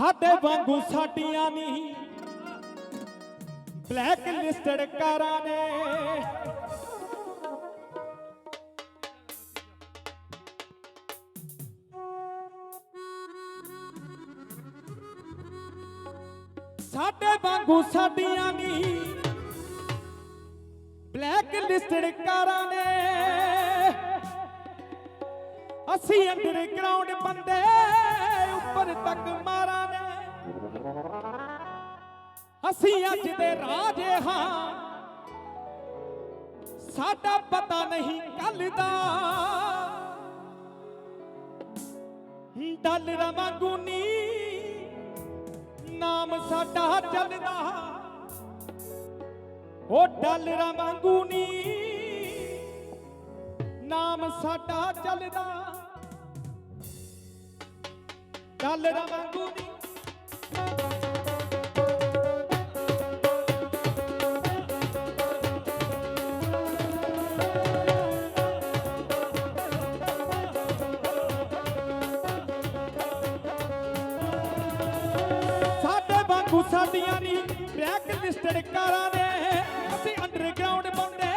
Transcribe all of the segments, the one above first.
ਸਾਡੇ ਵਾਂਗੂ ਸਾਡੀਆਂ ਨਹੀਂ ਬਲੈਕ ਲਿਸਟਡ ਕਾਰਾਂ ਨੇ। ਸਾਡੇ ਵਾਂਗੂ ਸਾਡੀਆਂ ਨਹੀਂ ਬਲੈਕ ਲਿਸਟਡ ਕਾਰਾਂ ਨੇ। ਅਸੀਂ ਅੰਡਰਗਰਾਉਂਡ ਬੰਦੇ। ਉੱਪਰ ਤੱਕ ਮਾਰਾਂ ਨੇ। ਅਸੀਂ ਅੱਜ ਦੇ ਰਾਜੇ ਹਾਂ। ਸਾਡਾ ਪਤਾ ਨਹੀਂ ਕੱਲ ਦਾ। ਡਾਲਰਾਂ ਵਾਂਗੂ ਨੀ। ਨਾਮ ਸਾਡਾ ਚੱਲਦਾ। ਉਹ ਡਲ ਵਾਂਗੂ ਨੀ। ਨਾਮ ਸਾਡਾ ਚੱਲਦਾ। ਡਾਲਰਾਂ ਵਾਂਗੂ ਨੀ ਸਾਡੇ ਵਾਂਗੂ ਸਾਡੀਆਂ ਨਹੀਂ ਬਲੈਕ ਲਿਸਟਡ ਕਾਰਾਂ ਨੇ। ਅਸੀਂ ਅੰਡਰਗਰਾਉਂਡ ਬੰਦੇ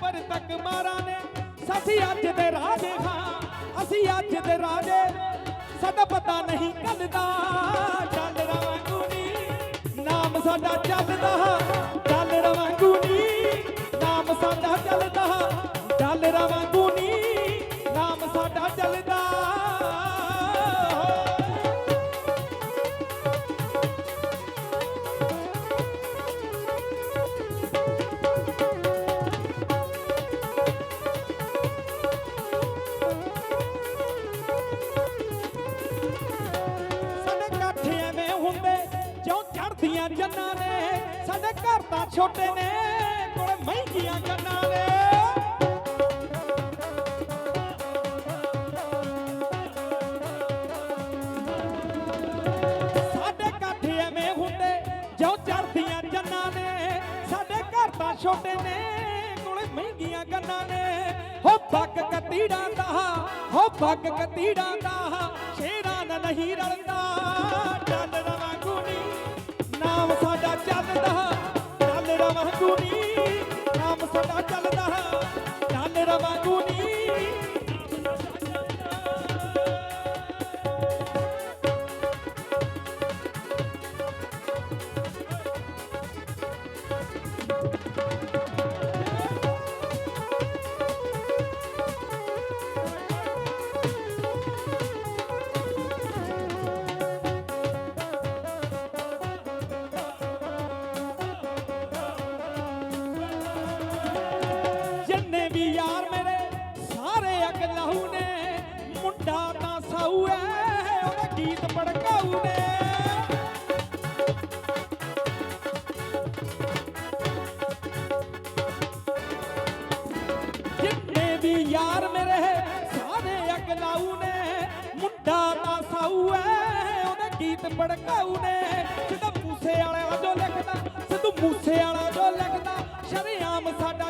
ਪਰ ਤੱਕ ਮਾਰਾਂ ਨੇ। ਅਸੀਂ ਅੱਜ ਦੇ ਰਾਜੇ ਹਾਂ, ਅਸੀਂ ਅੱਜ ਦੇ ਰਾਜੇ। ਸਾਡਾ ਪਤਾ ਨਹੀਂ ਕੱਲ ਦਾ। ਡਾਲਰਾਂ ਵਾਂਗੂ ਨੀ ਨਾਮ ਸਾਡਾ ਚੱਲਦਾ। ਚੜਦੀਆਂ ਜੰਨਾਂ ਨੇ, ਸਾਡੇ ਘਰ ਤਾਂ ਛੋਟੇ ਨੇ, ਕੋਲ ਮਹਿੰਗੀਆਂ ਜੰਨਾਂ ਨੇ। ਸਾਡੇ ਕਾਠੇ ਐਵੇਂ ਹੁੰਦੇ, ਜੋ ਚੜਦੀਆਂ ਜੰਨਾਂ ਨੇ, ਸਾਡੇ ਘਰ ਤਾਂ ਛੋਟੇ ਨੇ, ਕੋਲ ਮਹਿੰਗੀਆਂ ਗੰਨਾਂ ਨੇ। ਹੋ ਪੱਗ ਕਤੀੜਾਂ ਦਾ, ਹੋ ਪੱਗ ਕਤੀੜਾਂ ਦਾ, ਸ਼ੇਰਾਂ ਨਾਲ ਨਹੀਂ ਰਲਦਾ। ਵਾਂਗੂ ਨੀ ਨਾਮ ਸਾਡਾ ਚੱਲਦਾ ਡਾਲਰਾਂ ਵਾਂਗੂ ਨੀ ਯਾਰ ਮੇਰੇ, ਸਾਰੇ ਅਗਲਾਊ ਨੇ ਮੁੰਡਾ ਤਾਂ ਸਾਊ ਐ, ਉਹਦਾ ਗੀਤ ਪੜਕਾਊ ਨੇ ਸਿੱਧੂ ਮੂਸੇ ਵਾਲਾ ਜੋ ਲਿਖਦਾ ਸਿੱਧੂ ਮੂਸੇ ਵਾਲਾ ਜੋ ਲਿਖਦਾ, ਸ਼ਰੇਆਮ ਸਾਡਾ